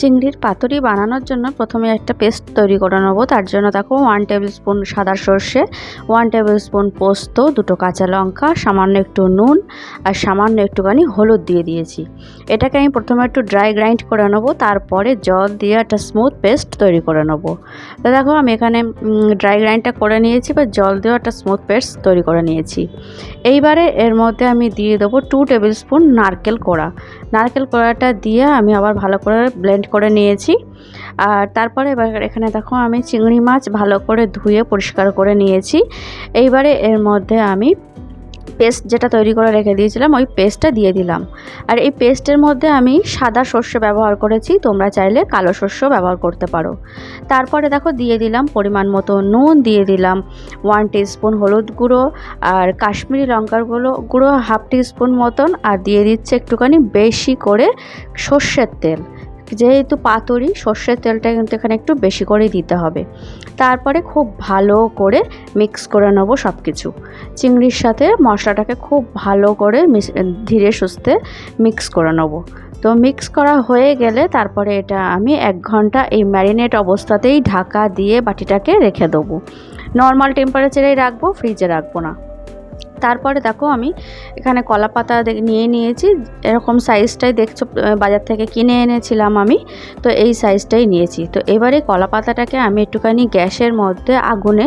চিংড়ির পাতুরি বানানোর জন্য প্রথমে একটা পেস্ট তৈরি করে নেব। তার জন্য দেখো ওয়ান টেবিল স্পুন সাদা সর্ষে ওয়ান টেবিল স্পুন পোস্ত, দুটো কাঁচা লঙ্কা, সামান্য একটু নুন আর সামান্য একটুখানি হলুদ দিয়ে দিয়েছি। এটাকে আমি প্রথমে একটু ড্রাই গ্রাইন্ড করে নেব, তারপরে জল দিয়ে একটা স্মুথ পেস্ট তৈরি করে নেব। তো দেখো আমি এখানে ড্রাই গ্রাইন্ডটা করে নিয়েছি বা জল দিয়েও একটা স্মুথ পেস্ট তৈরি করে নিয়েছি। এইবারে এর মধ্যে আমি দিয়ে দেবো টু টেবিল স্পুন নারকেল কোড়া। নারকেল কোড়াটা দিয়ে আমি আবার ভালো করে ব্লেন্ড করে নিয়েছি। আর তারপরে এবার এখানে দেখো আমি চিংড়ি মাছ ভালো করে ধুয়ে পরিষ্কার করে নিয়েছি। এইবারে এর মধ্যে আমি পেস্ট যেটা তৈরি করে রেখে দিয়েছিলাম, ওই পেস্টটা দিয়ে দিলাম। আর এই পেস্টের মধ্যে আমি সাদা শস্য ব্যবহার করেছি, তোমরা চাইলে কালো শস্য ব্যবহার করতে পারো। তারপরে দেখো দিয়ে দিলাম পরিমাণ মতো নুন, দিয়ে দিলাম ওয়ান স্পুন হলুদ গুঁড়ো আর কাশ্মীরি লঙ্কার গুঁড়ো গুঁড়ো হাফ স্পুন মতন। আর দিয়ে দিচ্ছে একটুখানি বেশি করে সর্ষের তেল। যেহেতু পাতুরি, সর্ষের তেলটা কিন্তু এখানে একটু বেশি করেই দিতে হবে। তারপরে খুব ভালো করে মিক্স করে নেব সব কিছু চিংড়ির সাথে মশলাটাকে খুব ভালো করে ধীরে সুস্থে মিক্স করে নেব। তো মিক্স করা হয়ে গেলে তারপরে এটা আমি এক ঘণ্টা এই ম্যারিনেট অবস্থাতেই ঢাকা দিয়ে বাটিটাকে রেখে দেবো। নর্মাল টেম্পারেচারেই রাখব ফ্রিজে রাখব না। তারপরে দেখো আমি এখানে কলা পাতা নিয়ে নিয়েছি। এরকম সাইজটাই দেখছ বাজার থেকে কিনে এনেছিলাম আমি। তো এই সাইজটাই নিয়েছি। তো এবারে কলা পাতাটাকে আমি একটুখানি গ্যাসের মধ্যে আগুনে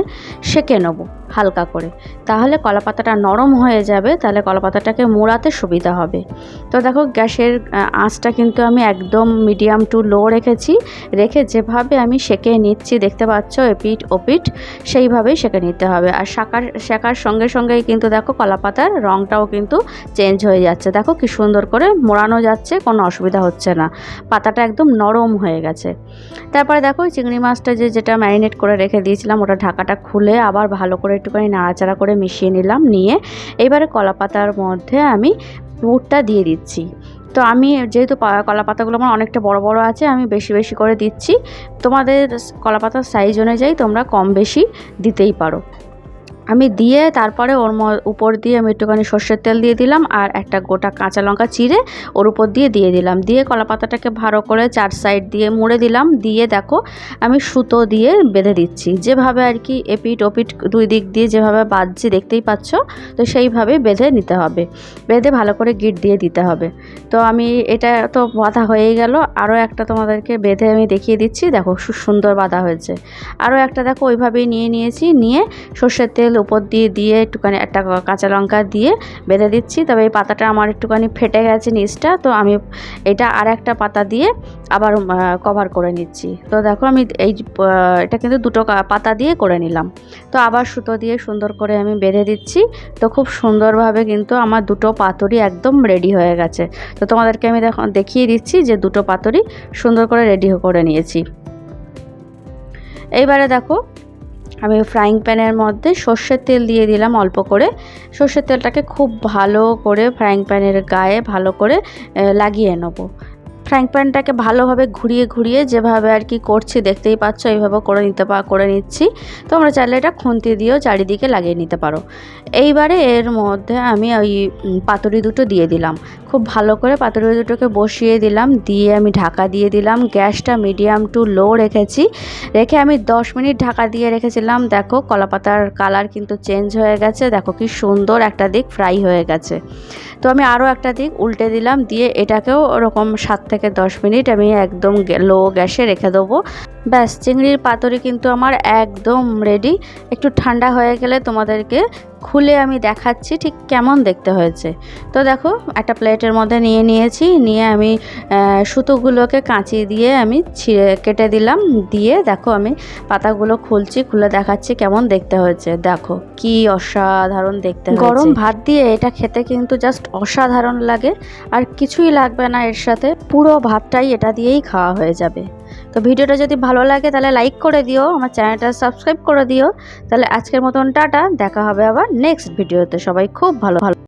সেঁকে নেব হালকা করে। তাহলে কলা পাতাটা নরম হয়ে যাবে, তাহলে কলা পাতাটাকে মোড়াতে সুবিধা হবে। তো দেখো গ্যাসের আঁচটা কিন্তু আমি একদম মিডিয়াম টু লো রেখেছি। রেখে যেভাবে আমি সেঁকে নিচ্ছি, দেখতে পাচ্ছ এপিট ওপিট সেইভাবেই সেঁকে নিতে হবে। আর শাকার শেখার সঙ্গে সঙ্গেই কিন্তু দেখো কলা পাতার রঙটাও কিন্তু চেঞ্জ হয়ে যাচ্ছে। দেখো কি সুন্দর করে মোড়ানো যাচ্ছে, কোনো অসুবিধা হচ্ছে না। পাতাটা একদম নরম হয়ে গেছে। তারপরে দেখো চিংড়ি মাছটা যে, যেটা ম্যারিনেট করে রেখে দিয়েছিলাম, ওটা ঢাকাটা খুলে আবার ভালো করে একটুখানি নাড়াচাড়া করে মিশিয়ে নিলাম, নিয়ে এবারে কলা পাতার মধ্যে আমি পুরটা দিয়ে দিচ্ছি। তো আমি যেহেতু কলা পাতাগুলো আমার অনেকটা বড় বড় আছে, আমি বেশি বেশি করে দিচ্ছি। তোমাদের কলা পাতার সাইজ অনুযায়ী তোমরা কম বেশি দিতেই পারো। আমি দিয়ে তারপরে ওর উপর দিয়ে আমি একটুখানি সর্ষের তেল দিয়ে দিলাম আর একটা গোটা কাঁচা লঙ্কা চিড়ে ওর উপর দিয়ে দিয়ে দিলাম। দিয়ে কলা পাতাটাকে ভালো করে চার সাইড দিয়ে মুড়ে দিলাম। দিয়ে দেখো আমি সুতো দিয়ে বেঁধে দিচ্ছি। যেভাবে আর কি এপিট ওপিট দুই দিক দিয়ে যেভাবে বাঁধছি দেখতেই পাচ্ছ? তো সেইভাবে বেঁধে নিতে হবে। বেঁধে ভালো করে গিট দিয়ে দিতে হবে। তো আমি এটা তো বাঁধা হয়েই গেল। আরও একটা তোমাদেরকে বেঁধে আমি দেখিয়ে দিচ্ছি। দেখো সুন্দর বাঁধা হয়েছে। আরও একটা দেখো ওইভাবেই নিয়ে নিয়েছি। নিয়ে সর্ষের তেল উপর দিয়ে দিয়ে একটুখানি একটা কাঁচা লঙ্কা দিয়ে বেঁধে দিচ্ছি। তবে এই পাতাটা আমার একটুখানি ফেটে গেছে নিচটা, তো আমি এটা আর একটা পাতা দিয়ে আবার কভার করে নিচ্ছি। তো দেখো আমি এই এটা কিন্তু দুটো পাতা দিয়ে করে নিলাম। তো আবার সুতো দিয়ে সুন্দর করে আমি বেঁধে দিচ্ছি। তো খুব সুন্দরভাবে কিন্তু আমার দুটো পাতুরি একদম রেডি হয়ে গেছে। তো তোমাদেরকে আমি দেখো, দেখিয়ে দিচ্ছি যে দুটো পাতুরি সুন্দর করে রেডি করে নিয়েছি। এইবারে দেখো আমি ফ্রাইং প্যানের মধ্যে সর্ষের তেল দিয়ে দিলাম অল্প করে। সর্ষের তেলটাকে খুব ভালো করে ফ্রাইং প্যানের গায়ে ভালো করে লাগিয়ে নেব। ফ্রাইং প্যানটাকে ভালোভাবে ঘুরিয়ে ঘুরিয়ে যেভাবে আর কি করছি, দেখতেই পাচ্ছ, এইভাবে করে নিতে পা, করে নিচ্ছি। তো আমরা চাইলে এটা খুন্তি দিয়েও চারিদিকে লাগিয়ে নিতে পারো। এইবারে এর মধ্যে আমি ওই পাতুরি দুটো দিয়ে দিলাম। খুব ভালো করে পাতুরি দুটোকে বসিয়ে দিলাম, দিয়ে আমি ঢাকা দিয়ে দিলাম, গ্যাসটা মিডিয়াম টু লো রেখেছি। রেখে আমি দশ মিনিট ঢাকা দিয়ে রেখেছিলাম। দেখো, কলাপাতার কালার কিন্তু চেঞ্জ হয়ে গেছে। দেখো কি সুন্দর একটা দিক ফ্রাই হয়ে গেছে। তো আমি আরও একটা দিক উল্টে দিলাম, দিয়ে এটাকেও ওরকম সাত থেকে দশ মিনিট আমি একদম লো গ্যাসে রেখে দেবো। ব্যাস, চিংড়ির পাতুরি কিন্তু আমার একদম রেডি একটু ঠান্ডা হয়ে গেলে তোমাদেরকে খুলে আমি দেখাচ্ছি ঠিক কেমন দেখতে হয়েছে। তো দেখো, একটা প্লেটের মধ্যে নিয়ে নিয়েছি, নিয়ে আমি সুতোগুলোকে কাঁচি দিয়ে আমি ছিঁড়ে কেটে দিলাম। দিয়ে দেখো আমি পাতাগুলো খুলছি, খুলে দেখাচ্ছি কেমন দেখতে হয়েছে। দেখো কি অসাধারণ দেখতে গরম ভাত দিয়ে এটা খেতে কিন্তু জাস্ট অসাধারণ লাগে। আর কিছুই লাগবে না এর সাথে। পুরো ভাতটাই এটা দিয়েই খাওয়া হয়ে যাবে। তো ভিডিওটা যদি ভালো লাগে তাহলে লাইক করে দিও, আমার চ্যানেলটা সাবস্ক্রাইব করে দিও। তাহলে আজকের মতন টাটা, দেখা হবে আবার নেক্সট ভিডিওতে সবাই খুব ভালো ভালো